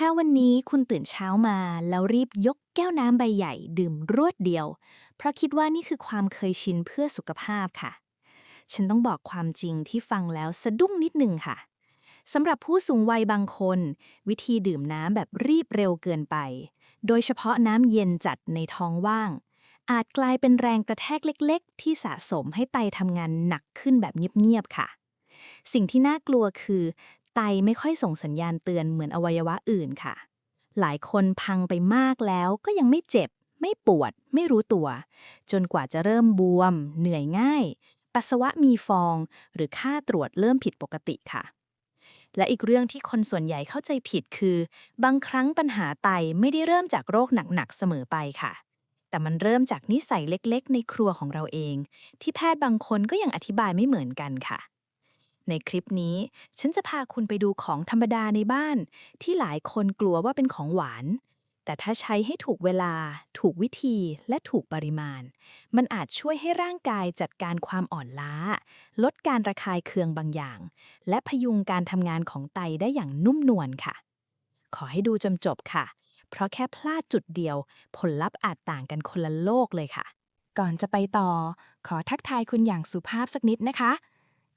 ถ้าวันนี้คุณตื่นเช้ามาแล้วรีบยกแก้วน้ำใบใหญ่ดื่มรวดเดียว เพราะคิดว่านี่คือความเคยชินเพื่อสุขภาพค่ะ ฉันต้องบอกความจริงที่ฟังแล้วสะดุ้งนิดหนึ่งค่ะสำหรับผู้สูงวัยบางคน วิธีดื่มน้ำแบบรีบเร็วเกินไป โดยเฉพาะน้ำเย็นจัดในท้องว่าง อาจกลายเป็นแรงกระแทกเล็ก ๆ ที่สะสมให้ไตทำงานหนักขึ้นแบบเงียบ ๆ ค่ะ สิ่งที่น่ากลัวคือ ไตไม่ค่อยส่งสัญญาณเตือนเหมือนอวัยวะอื่นค่ะ หลายคนพังไปมากแล้วก็ยังไม่เจ็บ ไม่ปวด ไม่รู้ตัว จนกว่าจะเริ่มบวม เหนื่อยง่าย ปัสสาวะมีฟอง หรือค่าตรวจเริ่มผิดปกติค่ะ และอีกเรื่องที่คนส่วนใหญ่เข้าใจผิดคือ บางครั้งปัญหาไตไม่ได้เริ่มจากโรคหนักๆเสมอไปค่ะแต่มันเริ่มจากนิสัยเล็กๆ ในครัวของเราเอง ที่แพทย์บางคนก็ยังอธิบายไม่เหมือนกันค่ะ ในคลิปนี้ ฉันจะพาคุณไปดูของธรรมดาในบ้าน ที่หลายคนกลัวว่าเป็นของหวาน แต่ถ้าใช้ให้ถูกเวลา ถูกวิธีและถูกปริมาณ มันอาจช่วยให้ร่างกายจัดการความอ่อนล้า ลดการระคายเคืองบางอย่าง และพยุงการทำงานของไตได้อย่างนุ่มนวลค่ะ ขอให้ดูจนจบค่ะ เพราะแค่พลาดจุดเดียว ผลลัพธ์อาจต่างกันคนละโลกเลยค่ะ ก่อนจะไปต่อ ขอทักทายคุณอย่างสุภาพสักนิดนะคะ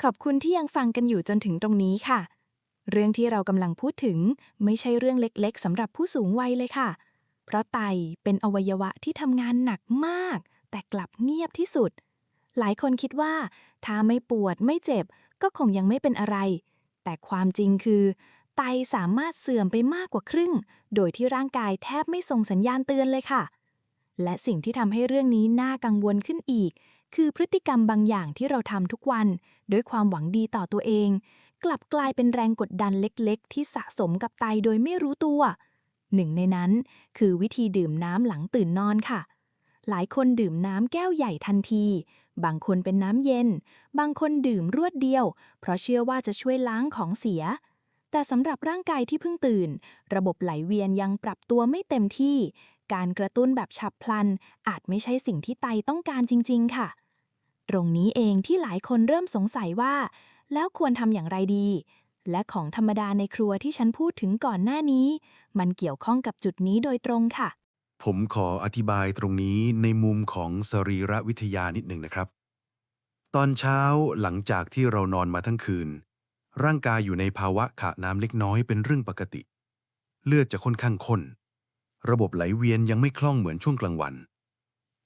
ขอบคุณที่ยังฟังกันอยู่จนถึงตรงนี้ค่ะ เรื่องที่เรากำลังพูดถึงไม่ใช่เรื่องเล็กๆสำหรับผู้สูงวัยเลยค่ะ เพราะไตเป็นอวัยวะที่ทำงานหนักมาก แต่กลับเงียบที่สุด หลายคนคิดว่า ถ้าไม่ปวดไม่เจ็บ ก็คงยังไม่เป็นอะไร แต่ความจริงคือ ไตสามารถเสื่อมไปมากกว่าครึ่ง โดยที่ร่างกายแทบไม่ส่งสัญญาณเตือนเลยค่ะ และสิ่งที่ทำให้เรื่องนี้น่ากังวลขึ้นอีก คือพฤติกรรมบางอย่างที่เราทำทุกวัน ด้วยความหวังดีต่อตัวเอง กลับกลายเป็นแรงกดดันเล็กๆ ที่สะสมกับไตโดยไม่รู้ตัว หนึ่งในนั้น คือวิธีดื่มน้ำหลังตื่นนอนค่ะ หลายคนดื่มน้ำแก้วใหญ่ทันที บางคนเป็นน้ำเย็น บางคนดื่มรวดเดียว เพราะเชื่อว่าจะช่วยล้างของเสีย แต่สำหรับร่างกายที่เพิ่งตื่น ระบบไหลเวียนยังปรับตัวไม่เต็มที่การกระตุ้นแบบฉับพลัน อาจไม่ใช่สิ่งที่ไตต้องการจริง ๆ ค่ะ ตรงนี้เองที่หลายคนเริ่มสงสัยว่า แล้วควรทำอย่างไรดี และของธรรมดาในครัวที่ฉันพูดถึงก่อนหน้านี้ มันเกี่ยวข้องกับจุดนี้โดยตรงค่ะ ผมขออธิบายตรงนี้ในมุมของสรีรวิทยานิดหนึ่งนะครับ ตอนเช้าหลังจากที่เรานอนมาทั้งคืน ร่างกายอยู่ในภาวะขาดน้ำเล็กน้อยเป็นเรื่องปกติ เลือดจะค่อนข้างข้น ระบบไหลเวียนยังไม่คล่องเหมือนช่วงกลางวัน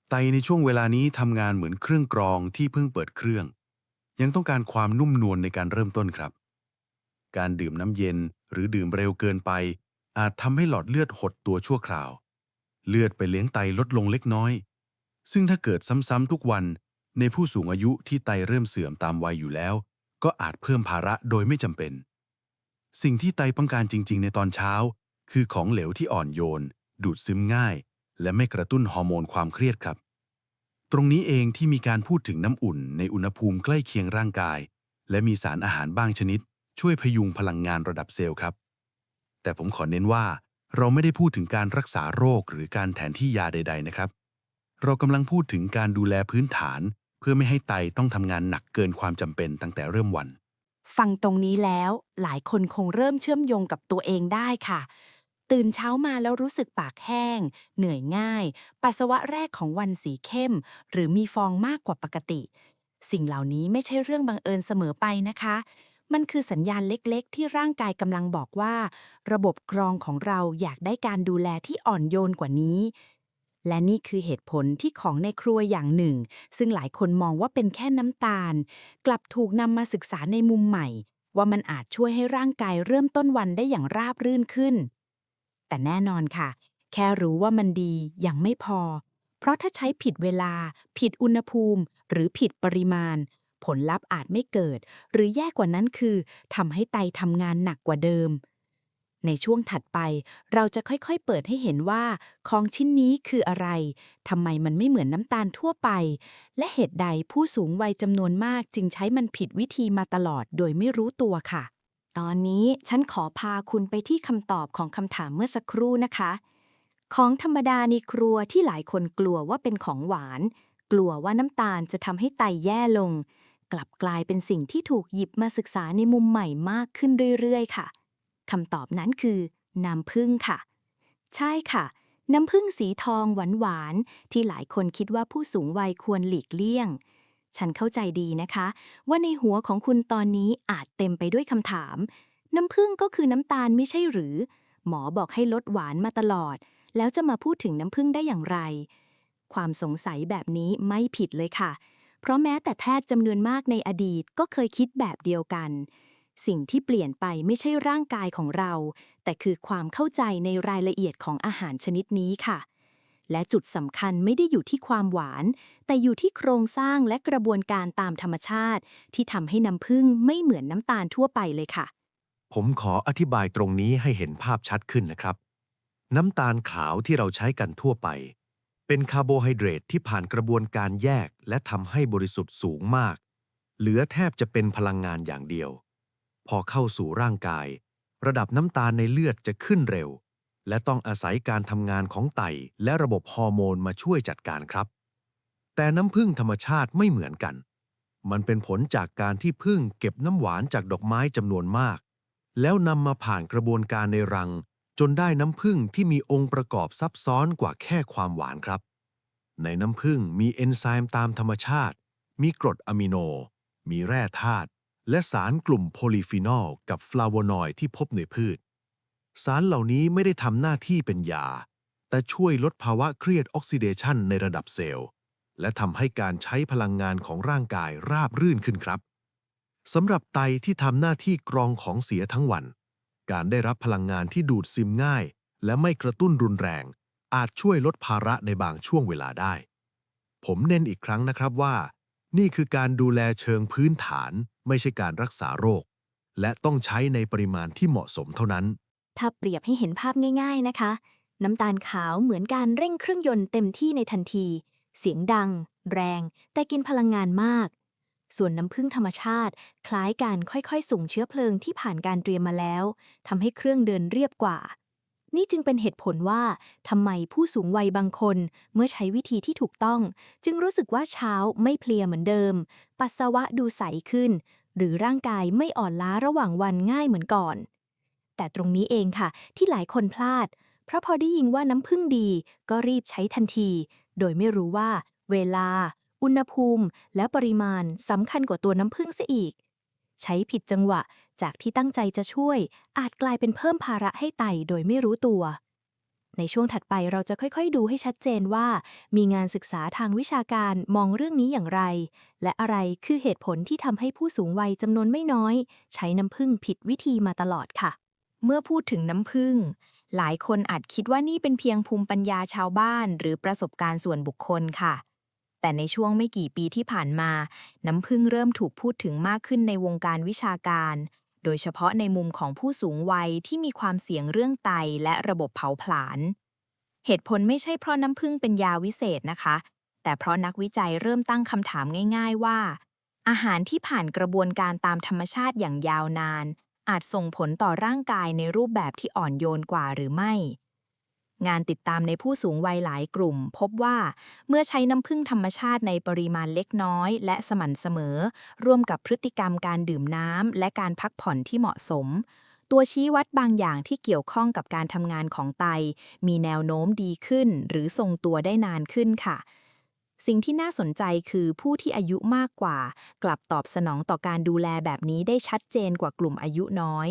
ไตในช่วงเวลานี้ทำงานเหมือนเครื่องกรองที่เพิ่งเปิดเครื่อง ยังต้องการความนุ่มนวลในการเริ่มต้นครับ การดื่มน้ำเย็นหรือดื่มเร็วเกินไป อาจทำให้หลอดเลือดหดตัวชั่วคราว เลือดไปเลี้ยงไตลดลงเล็กน้อย ซึ่งถ้าเกิดซ้ำๆทุกวันในผู้สูงอายุที่ไตเริ่มเสื่อมตามวัยอยู่แล้ว ก็อาจเพิ่มภาระโดยไม่จำเป็น สิ่งที่ไตต้องการจริง ๆ ในตอนเช้า คือของเหลวที่อ่อนโยน ดูดซึมง่าย และไม่กระตุ้นฮอร์โมนความเครียดครับ ตรงนี้เองที่มีการพูดถึงน้ำอุ่นในอุณหภูมิใกล้เคียงร่างกาย และมีสารอาหารบางชนิด ช่วยพยุงพลังงานระดับเซลล์ครับ แต่ผมขอเน้นว่า เราไม่ได้พูดถึงการรักษาโรคหรือการแทนที่ยาใด ๆ นะครับ เรากำลังพูดถึงการดูแลพื้นฐาน เพื่อไม่ให้ไตต้องทำงานหนักเกินความจำเป็นตั้งแต่เริ่มวันฟังตรงนี้แล้วหลายคนคงเริ่มเชื่อมโยงกับตัวเองได้ค่ะ ตื่นเช้ามาแล้วรู้สึกปากแห้ง เหนื่อยง่าย ปัสสาวะแรกของวันสีเข้ม หรือมีฟองมากกว่าปกติ สิ่งเหล่านี้ไม่ใช่เรื่องบังเอิญเสมอไปนะคะ มันคือสัญญาณเล็กๆ ที่ร่างกายกำลังบอกว่า ระบบกรองของเราอยากได้การดูแลที่อ่อนโยนกว่านี้ และนี่คือเหตุผลที่ของในครัวอย่างหนึ่ง ซึ่งหลายคนมองว่าเป็นแค่น้ำตาล กลับถูกนำมาศึกษาในมุมใหม่ ว่ามันอาจช่วยให้ร่างกายเริ่มต้นวันได้อย่างราบรื่นขึ้น แต่แน่นอนค่ะ แค่รู้ว่ามันดียังไม่พอ เพราะถ้าใช้ผิดเวลา ผิดอุณหภูมิ หรือผิดปริมาณ ผลลัพธ์อาจไม่เกิด หรือแย่กว่านั้นคือทำให้ไตทำงานหนักกว่าเดิม ในช่วงถัดไป เราจะค่อยๆเปิดให้เห็นว่า ของชิ้นนี้คืออะไรทำไมมันไม่เหมือนน้ำตาลทั่วไป และเหตุใดผู้สูงวัยจำนวนมากจึงใช้มันผิดวิธีมาตลอดโดยไม่รู้ตัวค่ะ ตอนนี้ฉันขอพาคุณไปที่คำตอบของคำถามเมื่อสักครู่นะคะ ของธรรมดาในครัวที่หลายคนกลัวว่าเป็นของหวาน กลัวว่าน้ำตาลจะทำให้ไตแย่ลง กลับกลายเป็นสิ่งที่ถูกหยิบมาศึกษาในมุมใหม่มากขึ้นเรื่อยๆ ค่ะคำตอบนั้นคือน้ำผึ้งค่ะ ใช่ค่ะ น้ำผึ้งสีทองหวานๆที่หลายคนคิดว่าผู้สูงวัยควรหลีกเลี่ยง ฉันเข้าใจดีนะคะ ว่าในหัวของคุณตอนนี้อาจเต็มไปด้วยคำถาม น้ำผึ้งก็คือน้ำตาลไม่ใช่หรือ หมอบอกให้ลดหวานมาตลอด แล้วจะมาพูดถึงน้ำผึ้งได้อย่างไร ความสงสัยแบบนี้ไม่ผิดเลยค่ะ เพราะแม้แต่แพทย์จำนวนมากในอดีตก็เคยคิดแบบเดียวกัน สิ่งที่เปลี่ยนไปไม่ใช่ร่างกายของเรา แต่คือความเข้าใจในรายละเอียดของอาหารชนิดนี้ค่ะ และจุดสำคัญไม่ได้อยู่ที่ความหวาน แต่อยู่ที่โครงสร้างและกระบวนการตามธรรมชาติ ที่ทำให้น้ำผึ้งไม่เหมือนน้ำตาลทั่วไปเลยค่ะ ผมขออธิบายตรงนี้ให้เห็นภาพชัดขึ้นนะครับ น้ำตาลขาวที่เราใช้กันทั่วไป เป็นคาร์โบไฮเดรตที่ผ่านกระบวนการแยกและทำให้บริสุทธิ์สูงมาก เหลือแทบจะเป็นพลังงานอย่างเดียว พอเข้าสู่ร่างกาย ระดับน้ำตาลในเลือดจะขึ้นเร็ว และต้องอาศัยการทำงานของไตและระบบฮอร์โมนมาช่วยจัดการครับ แต่น้ำผึ้งธรรมชาติไม่เหมือนกัน มันเป็นผลจากการที่ผึ้งเก็บน้ำหวานจากดอกไม้จำนวนมาก แล้วนำมาผ่านกระบวนการในรัง จนได้น้ำผึ้งที่มีองค์ประกอบซับซ้อนกว่าแค่ความหวานครับ ในน้ำผึ้งมีเอนไซม์ตามธรรมชาติ มีกรดอะมิโน มีแร่ธาตุและสารกลุ่มโพลีฟีนอลกับฟลาโวนอยด์ที่พบในพืช สารเหล่านี้ไม่ได้ทำหน้าที่เป็นยา แต่ช่วยลดภาวะเครียดออกซิเดชันในระดับเซลล์ และทำให้การใช้พลังงานของร่างกายราบรื่นขึ้นครับสำหรับไตที่ทำหน้าที่กรองของเสียทั้งวัน การได้รับพลังงานที่ดูดซึมง่าย และไม่กระตุ้นรุนแรง อาจช่วยลดภาระในบางช่วงเวลาได้ ผมเน้นอีกครั้งนะครับว่า นี่คือการดูแลเชิงพื้นฐาน ไม่ใช่การรักษาโรค และต้องใช้ในปริมาณที่เหมาะสมเท่านั้น ถ้าเปรียบให้เห็นภาพง่ายๆนะคะ น้ำตาลขาวเหมือนการเร่งเครื่องยนต์เต็มที่ในทันที เสียงดัง แรง แต่กินพลังงานมาก ส่วนน้ำผึ้งธรรมชาติ คล้ายการค่อยๆ ส่งเชื้อเพลิงที่ผ่านการเตรียมมาแล้วทำให้เครื่องเดินเรียบกว่า นี่จึงเป็นเหตุผลว่าทำไมผู้สูงวัยบางคน เมื่อใช้วิธีที่ถูกต้อง จึงรู้สึกว่าเช้าไม่เพลียเหมือนเดิม ปัสสาวะดูใสขึ้น หรือร่างกายไม่อ่อนล้าระหว่างวันง่ายเหมือนก่อน แต่ตรงนี้เองค่ะ ที่หลายคนพลาด เพราะพอได้ยินว่าน้ำผึ้งดี ก็รีบใช้ทันที โดยไม่รู้ว่า เวลา อุณหภูมิ และปริมาณสำคัญกว่าตัวน้ำผึ้งซะอีก ใช้ผิดจังหวะจากที่ตั้งใจจะช่วย อาจกลายเป็นเพิ่มภาระให้ไตโดยไม่รู้ตัว ในช่วงถัดไปเราจะค่อยๆ ดูให้ชัดเจนว่า มีงานศึกษาทางวิชาการมองเรื่องนี้อย่างไร และอะไรคือเหตุผลที่ทำให้ผู้สูงวัยจำนวนไม่น้อย ใช้น้ำผึ้งผิดวิธีมาตลอดค่ะ เมื่อพูดถึงน้ำผึ้งหลายคนอาจคิดว่านี่เป็นเพียงภูมิปัญญาชาวบ้าน หรือประสบการณ์ส่วนบุคคลค่ะ แต่ในช่วงไม่กี่ปีที่ผ่านมา น้ำผึ้งเริ่มถูกพูดถึงมากขึ้นในวงการวิชาการ โดยเฉพาะในมุมของผู้สูงวัยที่มีความเสี่ยงเรื่องไตและระบบเผาผลาญ เหตุผลไม่ใช่เพราะน้ำผึ้งเป็นยาวิเศษนะคะ แต่เพราะนักวิจัยเริ่มตั้งคำถามง่าย ๆ ว่า อาหารที่ผ่านกระบวนการตามธรรมชาติอย่างยาวนาน อาจส่งผลต่อร่างกายในรูปแบบที่อ่อนโยนกว่าหรือไม่ งานติดตามในผู้สูงวัยหลายกลุ่ม พบว่าเมื่อใช้น้ำผึ้งธรรมชาติในปริมาณเล็กน้อย และสม่ำเสมอ ร่วมกับพฤติกรรมการดื่มน้ำและการพักผ่อนที่เหมาะสม ตัวชี้วัดบางอย่างที่เกี่ยวข้องกับการทำงานของไต มีแนวโน้มดีขึ้น หรือทรงตัวได้นานขึ้นค่ะ สิ่งที่น่าสนใจคือผู้ที่อายุมากกว่า กลับตอบสนองต่อการดูแลแบบนี้ได้ชัดเจนกว่ากลุ่มอายุน้อย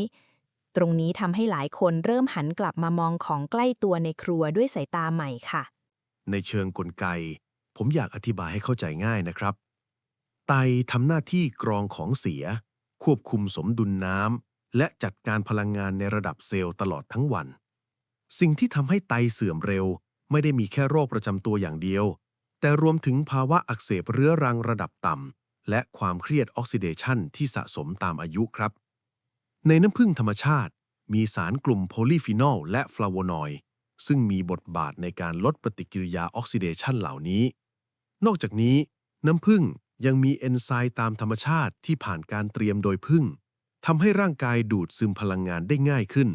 ตรงนี้ทำให้หลายคนเริ่มหันกลับมามองของใกล้ตัวในครัวด้วยสายตาใหม่ค่ะ ในเชิงกลไก ผมอยากอธิบายให้เข้าใจง่ายนะครับ ไตทำหน้าที่กรองของเสีย ควบคุมสมดุลน้ำและจัดการพลังงานในระดับเซลล์ตลอดทั้งวัน สิ่งที่ทำให้ไตเสื่อมเร็ว ไม่ได้มีแค่โรคประจำตัวอย่างเดียว แต่รวมถึงภาวะอักเสบเรื้อรังระดับต่ำ และความเครียดออกซิเดชันที่สะสมตามอายุครับ ในน้ำผึ้งธรรมชาติ มีสารกลุ่มโพลีฟีนอลและฟลาโวนอยด์ซึ่งมีบทบาทในการลดปฏิกิริยาออกซิเดชันเหล่านี้ นอกจากนี้น้ำผึ้งยังมีเอนไซม์ตามธรรมชาติที่ผ่านการเตรียมโดยผึ้งทำให้ร่างกายดูดซึมพลังงานได้ง่ายขึ้น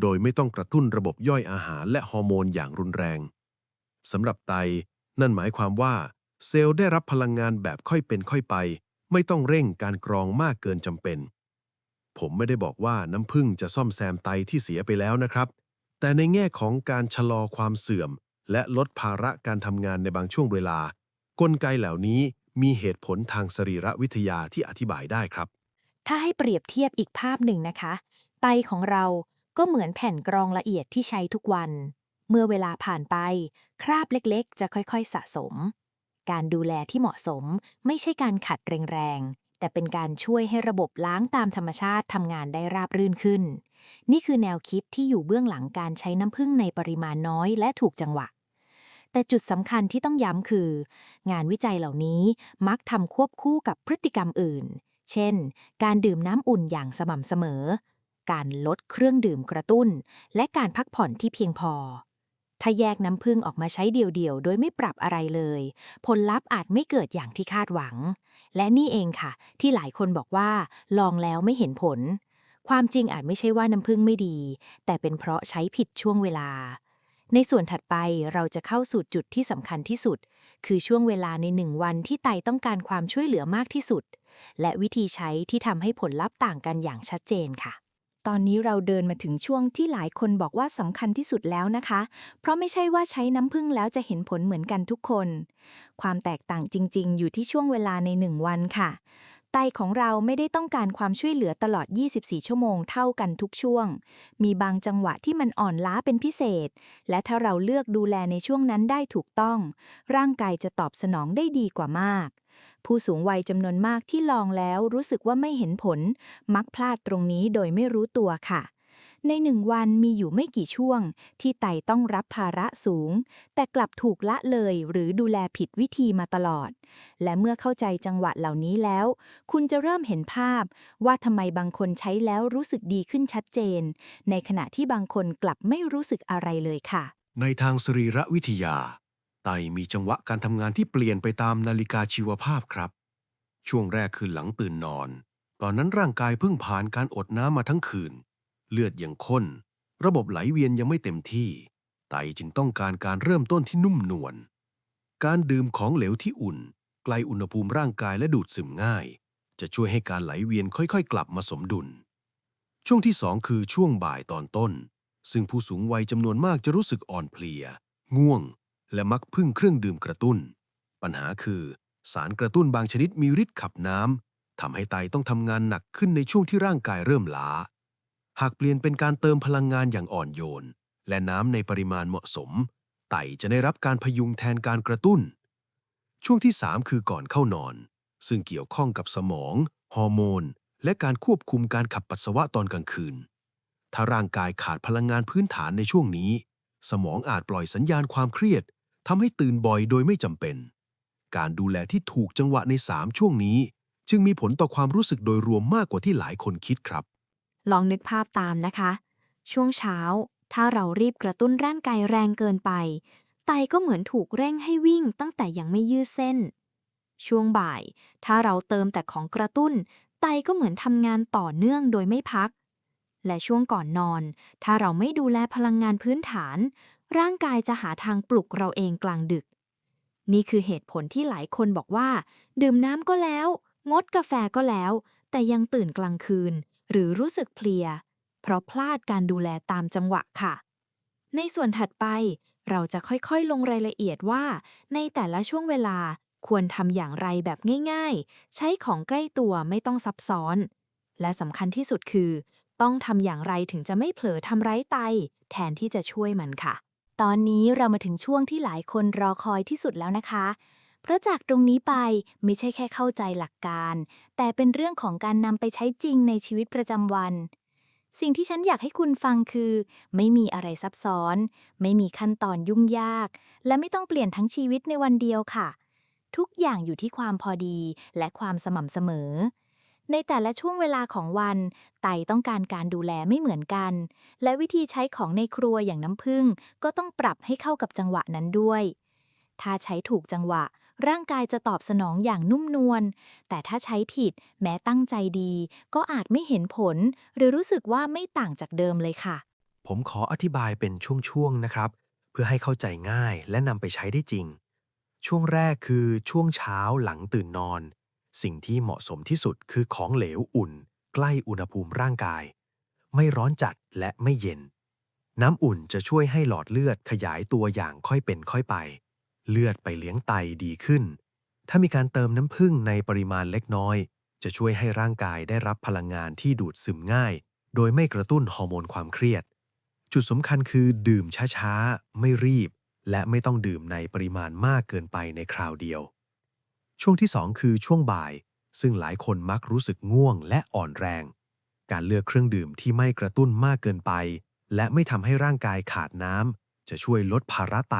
โดยไม่ต้องกระตุ้นระบบย่อยอาหารและฮอร์โมนอย่างรุนแรงสำหรับไต นั่นหมายความว่า เซลล์ได้รับพลังงานแบบค่อยเป็นค่อยไป ไม่ต้องเร่งการกรองมากเกินจำเป็น ผมไม่ได้บอกว่าน้ำผึ้งจะซ่อมแซมไตที่เสียไปแล้วนะครับ แต่ในแง่ของการชะลอความเสื่อม และลดภาระการทำงานในบางช่วงเวลา กลไกเหล่านี้มีเหตุผลทางสรีรวิทยาที่อธิบายได้ครับ ถ้าให้เปรียบเทียบอีกภาพหนึ่งนะคะ ไตของเราก็เหมือนแผ่นกรองละเอียดที่ใช้ทุกวัน เมื่อเวลาผ่านไป คราบเล็กๆ จะค่อยๆสะสม การดูแลที่เหมาะสมไม่ใช่การขัดแรงๆ แต่เป็นการช่วยให้ระบบล้างตามธรรมชาติทำงานได้ราบรื่นขึ้น นี่คือแนวคิดที่อยู่เบื้องหลังการใช้น้ำผึ้งในปริมาณน้อยและถูกจังหวะ แต่จุดสำคัญที่ต้องย้ำคือ งานวิจัยเหล่านี้มักทำควบคู่กับพฤติกรรมอื่น เช่น การดื่มน้ำอุ่นอย่างสม่ำเสมอ การลดเครื่องดื่มกระตุ้น และการพักผ่อนที่เพียงพอ ถ้าแยกน้ำผึ้งออกมาใช้เดี่ยวๆ โดยไม่ปรับอะไรเลย ผลลัพธ์อาจไม่เกิดอย่างที่คาดหวัง และนี่เองค่ะ ที่หลายคนบอกว่า ลองแล้วไม่เห็นผล ความจริงอาจไม่ใช่ว่าน้ำผึ้งไม่ดี แต่เป็นเพราะใช้ผิดช่วงเวลา ในส่วนถัดไปเราจะเข้าสู่จุดที่สำคัญที่สุด คือช่วงเวลาในหนึ่งวันที่ไตต้องการความช่วยเหลือมากที่สุด และวิธีใช้ที่ทำให้ผลลัพธ์ต่างกันอย่างชัดเจนค่ะ ตอนนี้เราเดินมาถึงช่วงที่หลายคนบอกว่าสำคัญที่สุดแล้วนะคะ เพราะไม่ใช่ว่าใช้น้ำผึ้งแล้วจะเห็นผลเหมือนกันทุกคน ความแตกต่างจริง ๆ อยู่ที่ช่วงเวลาในหนึ่งวันค่ะ ไตของเราไม่ได้ต้องการความช่วยเหลือตลอด 24 ชั่วโมงเท่ากันทุกช่วง มีบางจังหวะที่มันอ่อนล้าเป็นพิเศษ และถ้าเราเลือกดูแลในช่วงนั้นได้ถูกต้อง ร่างกายจะตอบสนองได้ดีกว่ามาก ผู้สูงวัยจำนวนมากที่ลองแล้วรู้สึกว่าไม่เห็นผล มักพลาดตรงนี้โดยไม่รู้ตัวค่ะ ในหนึ่งวันมีอยู่ไม่กี่ช่วง ที่ไตต้องรับภาระสูง แต่กลับถูกละเลยหรือดูแลผิดวิธีมาตลอด และเมื่อเข้าใจจังหวะเหล่านี้แล้ว คุณจะเริ่มเห็นภาพ ว่าทำไมบางคนใช้แล้วรู้สึกดีขึ้นชัดเจน ในขณะที่บางคนกลับไม่รู้สึกอะไรเลยค่ะ ในทางสรีรวิทยา ไตมีจังหวะการทำงานที่เปลี่ยนไปตามนาฬิกาชีวภาพครับ ช่วงแรกคือหลังตื่นนอน ตอนนั้นร่างกายเพิ่งผ่านการอดน้ำมาทั้งคืน เลือดยังข้น ระบบไหลเวียนยังไม่เต็มที่ ไตจึงต้องการการเริ่มต้นที่นุ่มนวล การดื่มของเหลวที่อุ่น ไกลอุณหภูมิร่างกายและดูดซึมง่าย จะช่วยให้การไหลเวียนค่อยๆ กลับมาสมดุล ช่วงที่สองคือช่วงบ่ายตอนต้น ซึ่งผู้สูงวัยจำนวนมากจะรู้สึกอ่อนเพลีย ง่วง และมักพึ่งเครื่องดื่มกระตุ้น ปัญหาคือ สารกระตุ้นบางชนิดมีฤทธิ์ขับน้ำทำให้ไตต้องทำงานหนักขึ้นในช่วงที่ร่างกายเริ่มล้า หากเปลี่ยนเป็นการเติมพลังงานอย่างอ่อนโยน และน้ำในปริมาณเหมาะสม ไตจะได้รับการพยุงแทนการกระตุ้น ช่วงที่ 3 คือก่อนเข้านอน ซึ่งเกี่ยวข้องกับสมอง ฮอร์โมน และการควบคุมการขับปัสสาวะตอนกลางคืน ถ้าร่างกายขาดพลังงานพื้นฐานในช่วงนี้ สมองอาจปล่อยสัญญาณความเครียด ทำให้ตื่นบ่อยโดยไม่จำเป็น การดูแลที่ถูกจังหวะใน 3 ช่วงนี้ จึงมีผลต่อความรู้สึกโดยรวมมากกว่าที่หลายคนคิดครับ ลองนึกภาพตามนะคะ ช่วงเช้า ถ้าเรารีบกระตุ้นร่างกายแรงเกินไป ไตก็เหมือนถูกเร่งให้วิ่งตั้งแต่ยังไม่ยืดเส้น ช่วงบ่าย ถ้าเราเติมแต่ของกระตุ้น ไตก็เหมือนทำงานต่อเนื่องโดยไม่พัก และช่วงก่อนนอน ถ้าเราไม่ดูแลพลังงานพื้นฐาน ร่างกายจะหาทางปลุกเราเองกลางดึก นี่คือเหตุผลที่หลายคนบอกว่า ดื่มน้ำก็แล้ว งดกาแฟก็แล้ว แต่ยังตื่นกลางคืน หรือรู้สึกเพลีย เพราะพลาดการดูแลตามจังหวะค่ะ ในส่วนถัดไปเราจะค่อยๆ ลงรายละเอียดว่า ในแต่ละช่วงเวลาควรทำอย่างไรแบบง่ายๆ ใช้ของใกล้ตัวไม่ต้องซับซ้อน และสำคัญที่สุดคือ ต้องทำอย่างไรถึงจะไม่เผลอทำร้ายไต แทนที่จะช่วยมันค่ะ ตอนนี้เรามาถึงช่วงที่หลายคนรอคอยที่สุดแล้วนะคะ เพราะจากตรงนี้ไปไม่ใช่แค่เข้าใจหลักการ แต่เป็นเรื่องของการนำไปใช้จริงในชีวิตประจำวัน สิ่งที่ฉันอยากให้คุณฟังคือ ไม่มีอะไรซับซ้อน ไม่มีขั้นตอนยุ่งยาก และไม่ต้องเปลี่ยนทั้งชีวิตในวันเดียวค่ะ ทุกอย่างอยู่ที่ความพอดีและความสม่ำเสมอ ในแต่ละช่วงเวลาของวัน ไตต้องการการดูแลไม่เหมือนกัน และวิธีใช้ของในครัวอย่างน้ำผึ้งก็ต้องปรับให้เข้ากับจังหวะนั้นด้วย ถ้าใช้ถูกจังหวะ ร่างกายจะตอบสนองอย่างนุ่มนวล แต่ถ้าใช้ผิดแม้ตั้งใจดี ก็อาจไม่เห็นผล หรือรู้สึกว่าไม่ต่างจากเดิมเลยค่ะ ผมขออธิบายเป็นช่วงๆนะครับ เพื่อให้เข้าใจง่ายและนำไปใช้ได้จริง ช่วงแรกคือช่วงเช้าหลังตื่นนอน สิ่งที่เหมาะสมที่สุดคือของเหลวอุ่น ใกล้อุณหภูมิร่างกาย ไม่ร้อนจัดและไม่เย็น น้ำอุ่นจะช่วยให้หลอดเลือดขยายตัวอย่างค่อยเป็นค่อยไป เลือดไปเลี้ยงไตดีขึ้น ถ้ามีการเติมน้ำผึ้งในปริมาณเล็กน้อย จะช่วยให้ร่างกายได้รับพลังงานที่ดูดซึมง่าย โดยไม่กระตุ้นฮอร์โมนความเครียด จุดสำคัญคือดื่มช้าๆ ไม่รีบ และไม่ต้องดื่มในปริมาณมากเกินไปในคราวเดียว ช่วงที่ 2 คือช่วงบ่าย ซึ่งหลายคนมักรู้สึกง่วงและอ่อนแรง การเลือกเครื่องดื่มที่ไม่กระตุ้นมากเกินไป และไม่ทำให้ร่างกายขาดน้ำจะช่วยลดภาระไต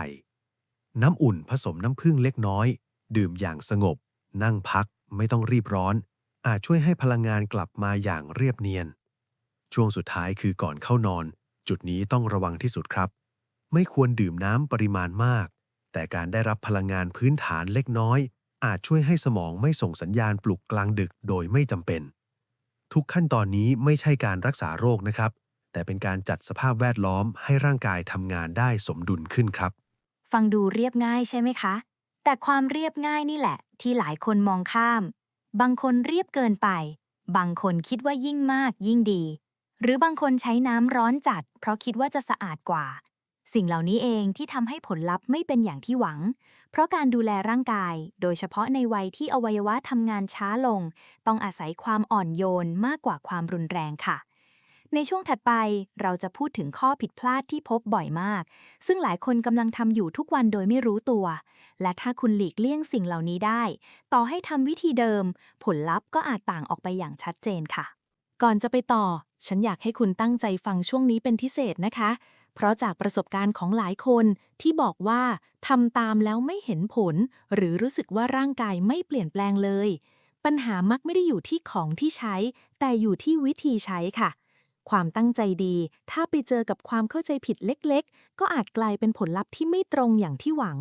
น้ำอุ่นผสมน้ำผึ้งเล็กน้อย ดื่มอย่างสงบ นั่งพักไม่ต้องรีบร้อน อาจช่วยให้พลังงานกลับมาอย่างเรียบเนียน ช่วงสุดท้ายคือก่อนเข้านอน จุดนี้ต้องระวังที่สุดครับ ไม่ควรดื่มน้ำปริมาณมาก แต่การได้รับพลังงานพื้นฐานเล็กน้อย อาจช่วยให้สมองไม่ส่งสัญญาณปลุกกลางดึกโดยไม่จำเป็น ทุกขั้นตอนนี้ไม่ใช่การรักษาโรคนะครับ แต่เป็นการจัดสภาพแวดล้อมให้ร่างกายทำงานได้สมดุลขึ้นครับ ฟังดูเรียบง่ายใช่ไหมคะ แต่ความเรียบง่ายนี่แหละ ที่หลายคนมองข้าม บางคนเรียบเกินไป บางคนคิดว่ายิ่งมากยิ่งดี หรือบางคนใช้น้ำร้อนจัด เพราะคิดว่าจะสะอาดกว่า สิ่งเหล่านี้เองที่ทำให้ผลลัพธ์ไม่เป็นอย่างที่หวัง เพราะการดูแลร่างกาย โดยเฉพาะในวัยที่อวัยวะทำงานช้าลง ต้องอาศัยความอ่อนโยนมากกว่าความรุนแรงค่ะ ในช่วงถัดไปเราจะพูดถึงข้อผิดพลาดที่พบบ่อยมาก ซึ่งหลายคนกำลังทำอยู่ทุกวันโดยไม่รู้ตัว และถ้าคุณหลีกเลี่ยงสิ่งเหล่านี้ได้ ต่อให้ทำวิธีเดิม ผลลัพธ์ก็อาจต่างออกไปอย่างชัดเจนค่ะ ก่อนจะไปต่อ ฉันอยากให้คุณตั้งใจฟังช่วงนี้เป็นพิเศษนะคะ เพราะจากประสบการณ์ของหลายคนที่บอกว่าทำตามแล้วไม่เห็นผล หรือรู้สึกว่าร่างกายไม่เปลี่ยนแปลงเลย ปัญหามักไม่ได้อยู่ที่ของที่ใช้ แต่อยู่ที่วิธีใช้ค่ะ ความตั้งใจดี ถ้าไปเจอกับความเข้าใจผิดเล็ก ๆ ก็อาจกลายเป็นผลลัพธ์ที่ไม่ตรงอย่างที่หวัง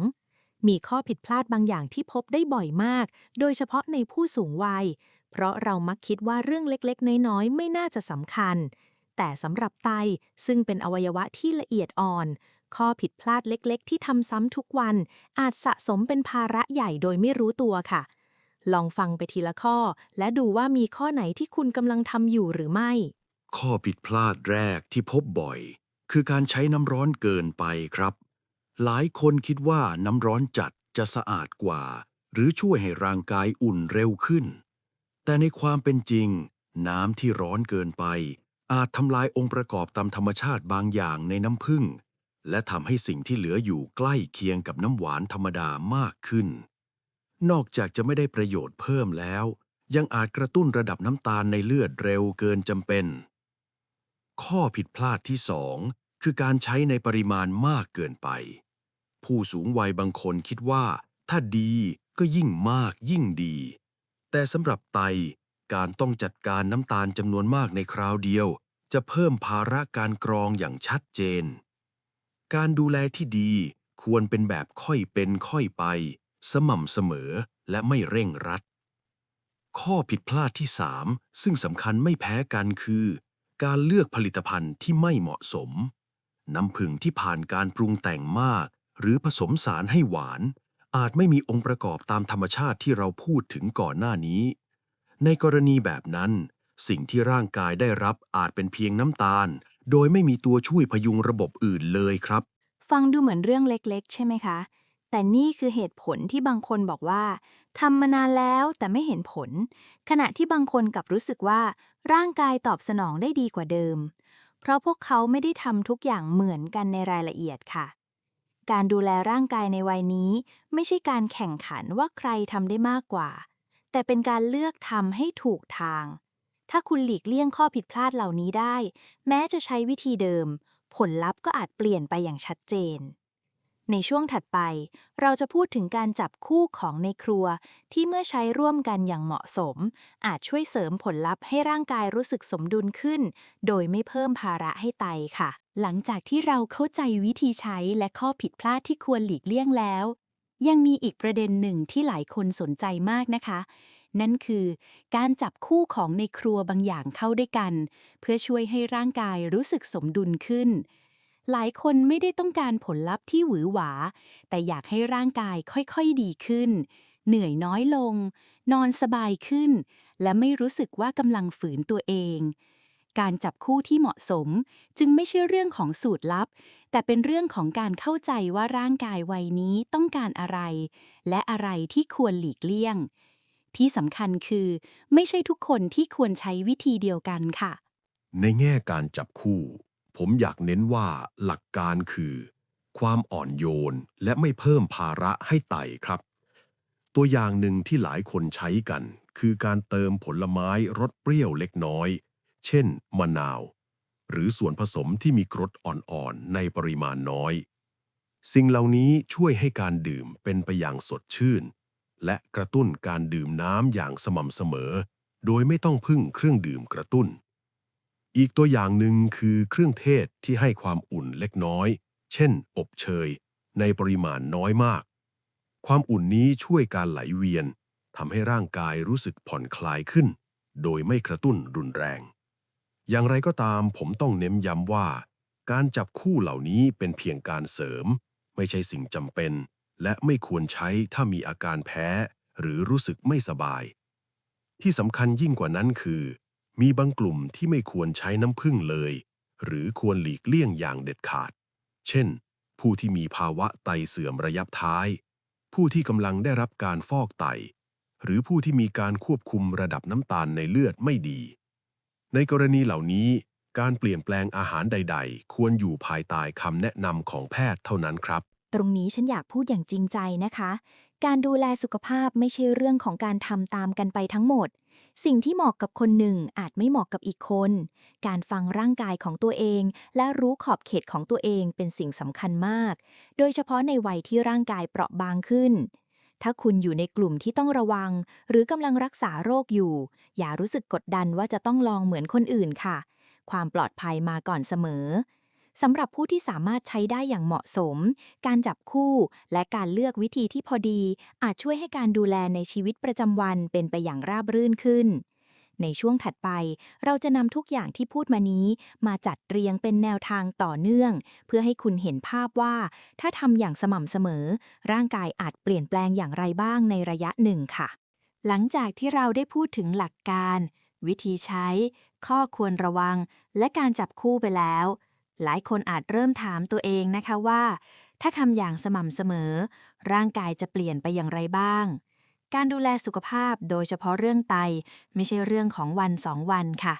มีข้อผิดพลาดบางอย่างที่พบได้บ่อยมาก โดยเฉพาะในผู้สูงวัย เพราะเรามักคิดว่าเรื่องเล็กๆ น้อยๆ ไม่น่าจะสำคัญ แต่สำหรับไตซึ่งเป็นอวัยวะที่ละเอียดอ่อน ข้อผิดพลาดเล็กๆ ที่ทำซ้ำทุกวัน อาจสะสมเป็นภาระใหญ่โดยไม่รู้ตัวค่ะ ลองฟังไปทีละข้อ และดูว่ามีข้อไหนที่คุณกำลังทำอยู่หรือไม่ ข้อผิดพลาดแรกที่พบบ่อย คือการใช้น้ำร้อนเกินไปครับ หลายคนคิดว่าน้ำร้อนจัดจะสะอาดกว่า หรือช่วยให้ร่างกายอุ่นเร็วขึ้น แต่ในความเป็นจริง น้ำที่ร้อนเกินไป อาจทำลายองค์ประกอบตามธรรมชาติบางอย่างในน้ำผึ้งและทำให้สิ่งที่เหลืออยู่ใกล้เคียงกับน้ำหวานธรรมดามากขึ้น นอกจากจะไม่ได้ประโยชน์เพิ่มแล้ว ยังอาจกระตุ้นระดับน้ำตาลในเลือดเร็วเกินจำเป็น ข้อผิดพลาดที่สองคือการใช้ในปริมาณมากเกินไป ผู้สูงวัยบางคนคิดว่า ถ้าดีก็ยิ่งมากยิ่งดี แต่สำหรับไต การต้องจัดการน้ำตาลจำนวนมากในคราวเดียว จะเพิ่มภาระการกรองอย่างชัดเจน การดูแลที่ดีควรเป็นแบบค่อยเป็นค่อยไป สม่ำเสมอและไม่เร่งรัด ข้อผิดพลาดที่ 3 ซึ่งสำคัญไม่แพ้กันคือ การเลือกผลิตภัณฑ์ที่ไม่เหมาะสม น้ำผึ้งที่ผ่านการปรุงแต่งมาก หรือผสมสารให้หวานอาจไม่มีองค์ประกอบตามธรรมชาติที่เราพูดถึงก่อนหน้านี้ ในกรณีแบบนั้น สิ่งที่ร่างกายได้รับอาจเป็นเพียงน้ำตาล โดยไม่มีตัวช่วยพยุงระบบอื่นเลยครับ ฟังดูเหมือนเรื่องเล็กๆ ใช่ไหมคะ แต่นี่คือเหตุผลที่บางคนบอกว่าทำมานานแล้วแต่ไม่เห็นผล ขณะที่บางคนกลับรู้สึกว่า ร่างกายตอบสนองได้ดีกว่าเดิม เพราะพวกเขาไม่ได้ทำทุกอย่างเหมือนกันในรายละเอียดค่ะการดูแลร่างกายในวัยนี้ ไม่ใช่การแข่งขันว่าใครทำได้มากกว่า แต่เป็นการเลือกทำให้ถูกทาง ถ้าคุณหลีกเลี่ยงข้อผิดพลาดเหล่านี้ได้ แม้จะใช้วิธีเดิม ผลลัพธ์ก็อาจเปลี่ยนไปอย่างชัดเจน ในช่วงถัดไป เราจะพูดถึงการจับคู่ของในครัว ที่เมื่อใช้ร่วมกันอย่างเหมาะสม อาจช่วยเสริมผลลัพธ์ให้ร่างกายรู้สึกสมดุลขึ้น โดยไม่เพิ่มภาระให้ไตค่ะ หลังจากที่เราเข้าใจวิธีใช้และข้อผิดพลาดที่ควรหลีกเลี่ยงแล้ว ยังมีอีกประเด็นหนึ่งที่หลายคนสนใจมากนะคะ นั่นคือการจับคู่ของในครัวบางอย่างเข้าด้วยกัน เพื่อช่วยให้ร่างกายรู้สึกสมดุลขึ้น หลายคนไม่ได้ต้องการผลลัพธ์ที่หวือหวา แต่อยากให้ร่างกายค่อยๆดีขึ้น เหนื่อยน้อยลง นอนสบายขึ้น และไม่รู้สึกว่ากำลังฝืนตัวเอง การจับคู่ที่เหมาะสมจึงไม่ใช่เรื่องของสูตรลับ แต่เป็นเรื่องของการเข้าใจว่าร่างกายวัยนี้ต้องการอะไร และอะไรที่ควรหลีกเลี่ยง ที่สำคัญคือ ไม่ใช่ทุกคนที่ควรใช้วิธีเดียวกันค่ะ ในแง่การจับคู่ ผมอยากเน้นว่าหลักการคือ ความอ่อนโยนและไม่เพิ่มภาระให้ไต่ครับ ตัวอย่างหนึ่งที่หลายคนใช้กัน คือการเติมผลไม้รสเปรี้ยวเล็กน้อย เช่น มะนาว หรือส่วนผสมที่มีกรดอ่อนๆ ในปริมาณน้อย สิ่งเหล่านี้ช่วยให้การดื่มเป็นไปอย่างสดชื่น และกระตุ้นการดื่มน้ำอย่างสม่ำเสมอ โดยไม่ต้องพึ่งเครื่องดื่มกระตุ้น อีกตัวอย่างหนึ่งคือเครื่องเทศที่ให้ความอุ่นเล็กน้อย เช่น อบเชย ในปริมาณน้อยมาก ความอุ่นนี้ช่วยการไหลเวียนทำให้ร่างกายรู้สึกผ่อนคลายขึ้น โดยไม่กระตุ้นรุนแรง อย่างไรก็ตามผมต้องเน้นย้ำว่า การจับคู่เหล่านี้เป็นเพียงการเสริม ไม่ใช่สิ่งจำเป็น และไม่ควรใช้ถ้ามีอาการแพ้ หรือรู้สึกไม่สบาย ที่สำคัญยิ่งกว่านั้นคือ มีบางกลุ่มที่ไม่ควรใช้น้ำผึ้งเลย หรือควรหลีกเลี่ยงอย่างเด็ดขาด เช่น ผู้ที่มีภาวะไตเสื่อมระยะท้าย ผู้ที่กำลังได้รับการฟอกไต หรือผู้ที่มีการควบคุมระดับน้ำตาลในเลือดไม่ดี ในกรณีเหล่านี้ การเปลี่ยนแปลงอาหารใด ๆ ควรอยู่ภายใต้คำแนะนำของแพทย์เท่านั้นครับ ตรงนี้ฉันอยากพูดอย่างจริงใจนะคะ การดูแลสุขภาพไม่ใช่เรื่องของการทำตามกันไปทั้งหมด สิ่งที่เหมาะกับคนหนึ่งอาจไม่เหมาะกับอีกคน การฟังร่างกายของตัวเอง และรู้ขอบเขตของตัวเองเป็นสิ่งสำคัญมาก โดยเฉพาะในวัยที่ร่างกายเปราะบางขึ้น ถ้าคุณอยู่ในกลุ่มที่ต้องระวัง หรือกำลังรักษาโรคอยู่ อย่ารู้สึกกดดันว่าจะต้องลองเหมือนคนอื่นค่ะ ความปลอดภัยมาก่อนเสมอสำหรับผู้ที่สามารถใช้ได้อย่างเหมาะสม การจับคู่และการเลือกวิธีที่พอดี อาจช่วยให้การดูแลในชีวิตประจำวันเป็นไปอย่างราบรื่นขึ้น ในช่วงถัดไป เราจะนำทุกอย่างที่พูดมานี้ มาจัดเรียงเป็นแนวทางต่อเนื่อง เพื่อให้คุณเห็นภาพว่า ถ้าทำอย่างสม่ำเสมอ ร่างกายอาจเปลี่ยนแปลงอย่างไรบ้างในระยะหนึ่งค่ะ หลังจากที่เราได้พูดถึงหลักการ วิธีใช้ ข้อควรระวัง และการจับคู่ไปแล้ว หลายคนอาจเริ่มถามตัวเองนะคะว่า ถ้าทำอย่างสม่ำเสมอ ร่างกายจะเปลี่ยนไปอย่างไรบ้าง การดูแลสุขภาพโดยเฉพาะเรื่องไต ไม่ใช่เรื่องของวันสองวันค่ะ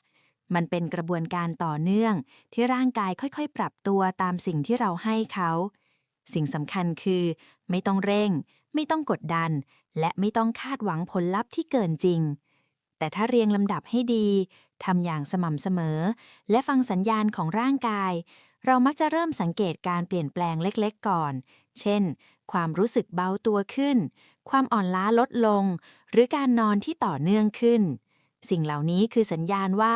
มันเป็นกระบวนการต่อเนื่องที่ร่างกายค่อยๆ ปรับตัวตามสิ่งที่เราให้เขา สิ่งสำคัญคือ ไม่ต้องเร่ง ไม่ต้องกดดัน และไม่ต้องคาดหวังผลลัพธ์ที่เกินจริง แต่ถ้าเรียงลำดับให้ดีทำอย่างสม่ำเสมอ และฟังสัญญาณของร่างกาย เรามักจะเริ่มสังเกตการเปลี่ยนแปลงเล็กๆ ก่อน เช่นความรู้สึกเบาตัวขึ้น ความอ่อนล้าลดลง หรือการนอนที่ต่อเนื่องขึ้น สิ่งเหล่านี้คือสัญญาณว่า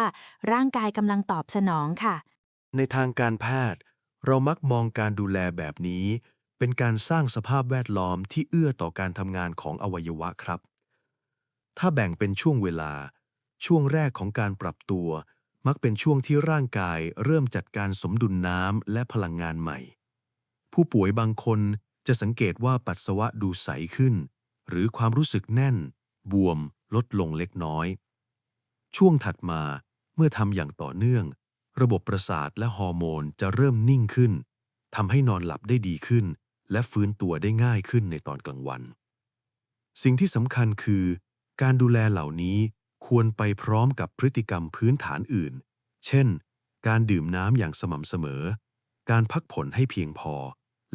ร่างกายกำลังตอบสนองค่ะ ในทางการแพทย์ เรามักมองการดูแลแบบนี้ เป็นการสร้างสภาพแวดล้อมที่เอื้อต่อการทำงานของอวัยวะครับ ถ้าแบ่งเป็นช่วงเวลา ช่วงแรกของการปรับตัว มักเป็นช่วงที่ร่างกายเริ่มจัดการสมดุลน้ำและพลังงานใหม่ ผู้ป่วยบางคน จะสังเกตว่าปัสสาวะดูใสขึ้น หรือความรู้สึกแน่น บวม ลดลงเล็กน้อย ช่วงถัดมาเมื่อทำอย่างต่อเนื่อง ระบบประสาทและฮอร์โมนจะเริ่มนิ่งขึ้นทำให้นอนหลับได้ดีขึ้น และฟื้นตัวได้ง่ายขึ้นในตอนกลางวัน สิ่งที่สำคัญคือ การดูแลเหล่านี้ควรไปพร้อมกับพฤติกรรมพื้นฐานอื่น เช่น การดื่มน้ำอย่างสม่ำเสมอ การพักผ่อนให้เพียงพอ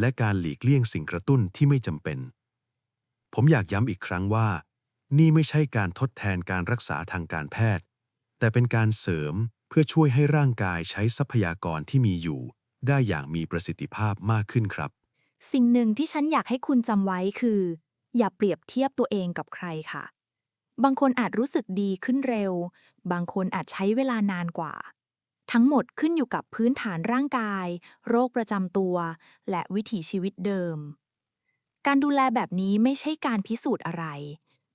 และการหลีกเลี่ยงสิ่งกระตุ้นที่ไม่จำเป็น ผมอยากย้ำอีกครั้งว่า นี่ไม่ใช่การทดแทนการรักษาทางการแพทย์ แต่เป็นการเสริมเพื่อช่วยให้ร่างกายใช้ทรัพยากรที่มีอยู่ ได้อย่างมีประสิทธิภาพมากขึ้นครับ สิ่งหนึ่งที่ฉันอยากให้คุณจำไว้คือ อย่าเปรียบเทียบตัวเองกับใครค่ะ บางคนอาจรู้สึกดีขึ้นเร็ว บางคนอาจใช้เวลานานกว่า ทั้งหมดขึ้นอยู่กับพื้นฐานร่างกาย โรคประจำตัว และวิถีชีวิตเดิม การดูแลแบบนี้ไม่ใช่การพิสูจน์อะไร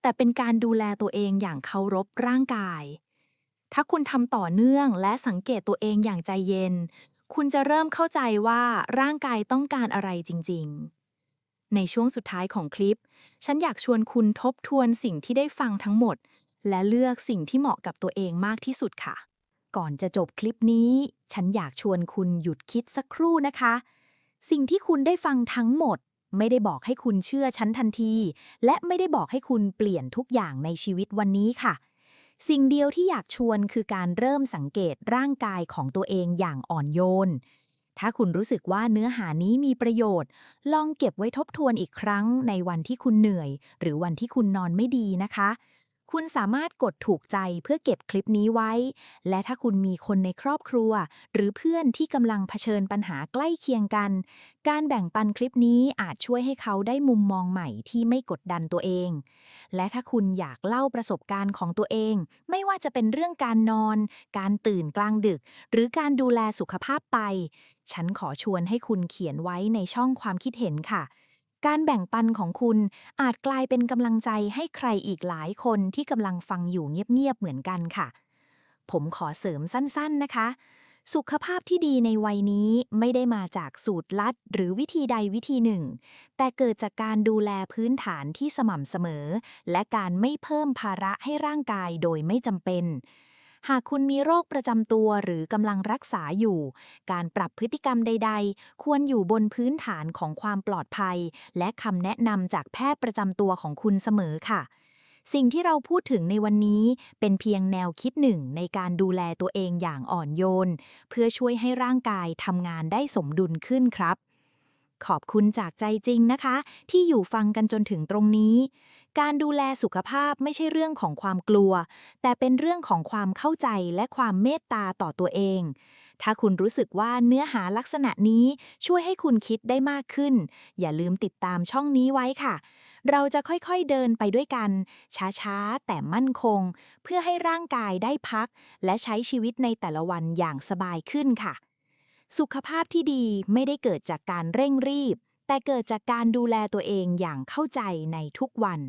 แต่เป็นการดูแลตัวเองอย่างเคารพร่างกาย ถ้าคุณทำต่อเนื่องและสังเกตตัวเองอย่างใจเย็น คุณจะเริ่มเข้าใจว่าร่างกายต้องการอะไรจริง ๆในช่วงสุดท้ายของคลิป ฉันอยากชวนคุณทบทวนสิ่งที่ได้ฟังทั้งหมด และเลือกสิ่งที่เหมาะกับตัวเองมากที่สุดค่ะ ก่อนจะจบคลิปนี้ ฉันอยากชวนคุณหยุดคิดสักครู่นะคะ สิ่งที่คุณได้ฟังทั้งหมด ไม่ได้บอกให้คุณเชื่อฉันทันที และไม่ได้บอกให้คุณเปลี่ยนทุกอย่างในชีวิตวันนี้ค่ะ สิ่งเดียวที่อยากชวนคือการเริ่มสังเกตร่างกายของตัวเองอย่างอ่อนโยน ถ้าคุณรู้สึกว่าเนื้อหานี้มีประโยชน์ ลองเก็บไว้ทบทวนอีกครั้งในวันที่คุณเหนื่อย หรือวันที่คุณนอนไม่ดีนะคะ คุณสามารถกดถูกใจเพื่อเก็บคลิปนี้ไว้ และถ้าคุณมีคนในครอบครัว หรือเพื่อนที่กำลังเผชิญปัญหาใกล้เคียงกัน การแบ่งปันคลิปนี้อาจช่วยให้เขาได้มุมมองใหม่ที่ไม่กดดันตัวเอง และถ้าคุณอยากเล่าประสบการณ์ของตัวเอง ไม่ว่าจะเป็นเรื่องการนอน การตื่นกลางดึก หรือการดูแลสุขภาพไตฉันขอชวนให้คุณเขียนไว้ในช่องความคิดเห็นค่ะ การแบ่งปันของคุณอาจกลายเป็นกำลังใจให้ใครอีกหลายคนที่กำลังฟังอยู่เงียบๆเหมือนกันค่ะ ผมขอเสริมสั้นๆนะคะ สุขภาพที่ดีในวัยนี้ไม่ได้มาจากสูตรลัด หรือวิธีใดวิธีหนึ่ง แต่เกิดจากการดูแลพื้นฐานที่สม่ำเสมอ และการไม่เพิ่มภาระให้ร่างกายโดยไม่จำเป็น หากคุณมีโรคประจำตัวหรือกำลังรักษาอยู่ การปรับพฤติกรรมใด ๆ ควรอยู่บนพื้นฐานของความปลอดภัย และคำแนะนำจากแพทย์ประจำตัวของคุณเสมอค่ะ สิ่งที่เราพูดถึงในวันนี้เป็นเพียงแนวคิดหนึ่งในการดูแลตัวเองอย่างอ่อนโยน เพื่อช่วยให้ร่างกายทำงานได้สมดุลขึ้นครับขอบคุณจากใจจริงนะคะ ที่อยู่ฟังกันจนถึงตรงนี้ การดูแลสุขภาพไม่ใช่เรื่องของความกลัว แต่เป็นเรื่องของความเข้าใจและความเมตตาต่อตัวเอง ถ้าคุณรู้สึกว่าเนื้อหาลักษณะนี้ช่วยให้คุณคิดได้มากขึ้น อย่าลืมติดตามช่องนี้ไว้ค่ะ เราจะค่อยๆเดินไปด้วยกัน ช้าๆ แต่มั่นคง เพื่อให้ร่างกายได้พัก และใช้ชีวิตในแต่ละวันอย่างสบายขึ้นค่ะ สุขภาพที่ดีไม่ได้เกิดจากการเร่งรีบแต่เกิดจากการดูแลตัวเองอย่างเข้าใจในทุกวัน